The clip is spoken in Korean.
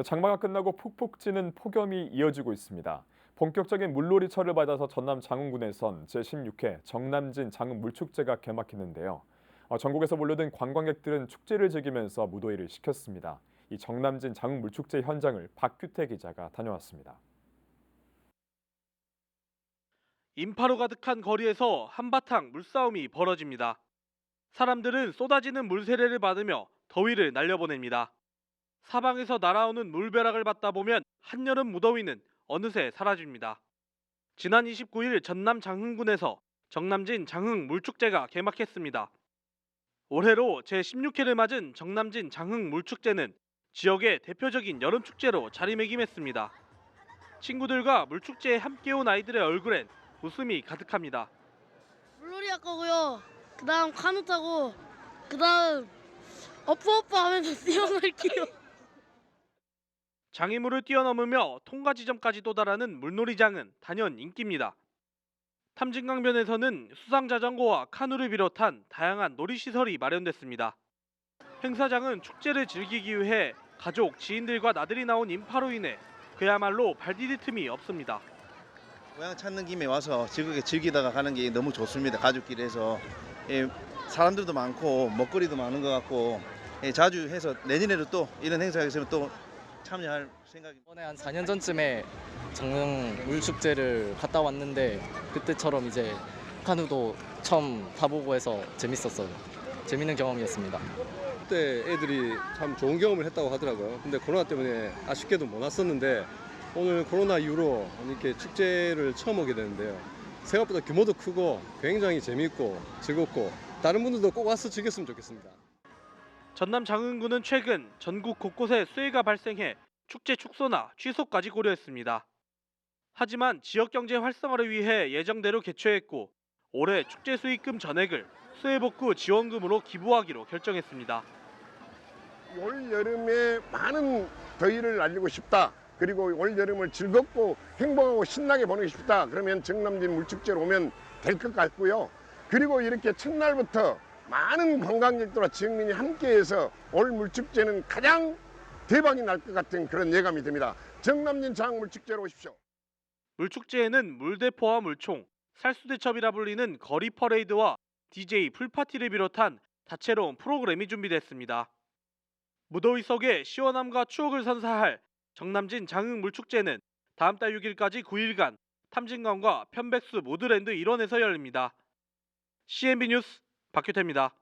네, 장마가 끝나고 푹푹 찌는 폭염이 이어지고 있습니다. 본격적인 물놀이 철을 맞아서 전남 장흥군에선 제16회 정남진 장흥 물축제가 개막했는데요. 어, 전국에서 몰려든 관광객들은 축제를 즐기면서 무더위를 식혔습니다. 이 정남진 장흥 물축제 현장을 박규태 기자가 다녀왔습니다. 인파로 가득한 거리에서 한바탕 물싸움이 벌어집니다. 사람들은 쏟아지는 물 세례를 받으며 더위를 날려보냅니다. 사방에서 날아오는 물벼락을 받다 보면 한여름 무더위는 어느새 사라집니다. 지난 29일 전남 장흥군에서 정남진 장흥 물축제가 개막했습니다. 올해로 제16회를 맞은 정남진 장흥 물축제는 지역의 대표적인 여름 축제로 자리매김했습니다. 친구들과 물축제에 함께 온 아이들의 얼굴엔 웃음이 가득합니다. 물놀이 할 거고요. 그 다음 카누 타고, 그 다음 어퍼어퍼 하면서 뛰어놀게요. 장애물을 뛰어넘으며 통과 지점까지 도달하는 물놀이장은 단연 인기입니다. 탐진강변에서는 수상 자전거와 카누를 비롯한 다양한 놀이시설이 마련됐습니다. 행사장은 축제를 즐기기 위해 가족, 지인들과 나들이 나온 인파로 인해 그야말로 발 디딜 틈이 없습니다. 고향 찾는 김에 와서 즐겁게 즐기다가 가는 게 너무 좋습니다. 가족끼리 해서 예, 사람들도 많고 먹거리도 많은 것 같고 예, 자주 해서 내년에도 또 이런 행사가 있으면 또 참여할 생각입니다. 이번에 한 4년 전쯤에 장릉 물축제를 갔다 왔는데 그때처럼 이제 카누도 처음 타보고 해서 재밌었어요. 재밌는 경험이었습니다. 그때 애들이 참 좋은 경험을 했다고 하더라고요. 근데 코로나 때문에 아쉽게도 못 왔었는데 오늘 코로나 이후로 이렇게 축제를 처음 오게 되는데요. 생각보다 규모도 크고 굉장히 재미있고 즐겁고 다른 분들도 꼭 와서 즐겼으면 좋겠습니다. 전남 장흥군은 최근 전국 곳곳에 수해가 발생해 축제 축소나 취소까지 고려했습니다. 하지만 지역 경제 활성화를 위해 예정대로 개최했고 올해 축제 수익금 전액을 수해 복구 지원금으로 기부하기로 결정했습니다. 올 여름에 많은 더위를 날리고 싶다. 그리고 올 여름을 즐겁고 행복하고 신나게 보내고 싶다. 그러면 정남진 물축제로 오면 될 것 같고요. 그리고 이렇게 첫날부터 많은 관광객들과 지역민이 함께해서 올 물축제는 가장 대박이 날 것 같은 그런 예감이 듭니다. 정남진 장 물축제로 오십시오. 물축제에는 물대포와 물총, 살수대첩이라 불리는 거리 퍼레이드와 DJ 풀파티를 비롯한 다채로운 프로그램이 준비됐습니다. 무더위 속에 시원함과 추억을 선사할 정남진 장흥 물축제는 다음 달 6일까지 9일간 탐진강과 편백수 모드랜드 일원에서 열립니다. CNB 뉴스 박규태입니다.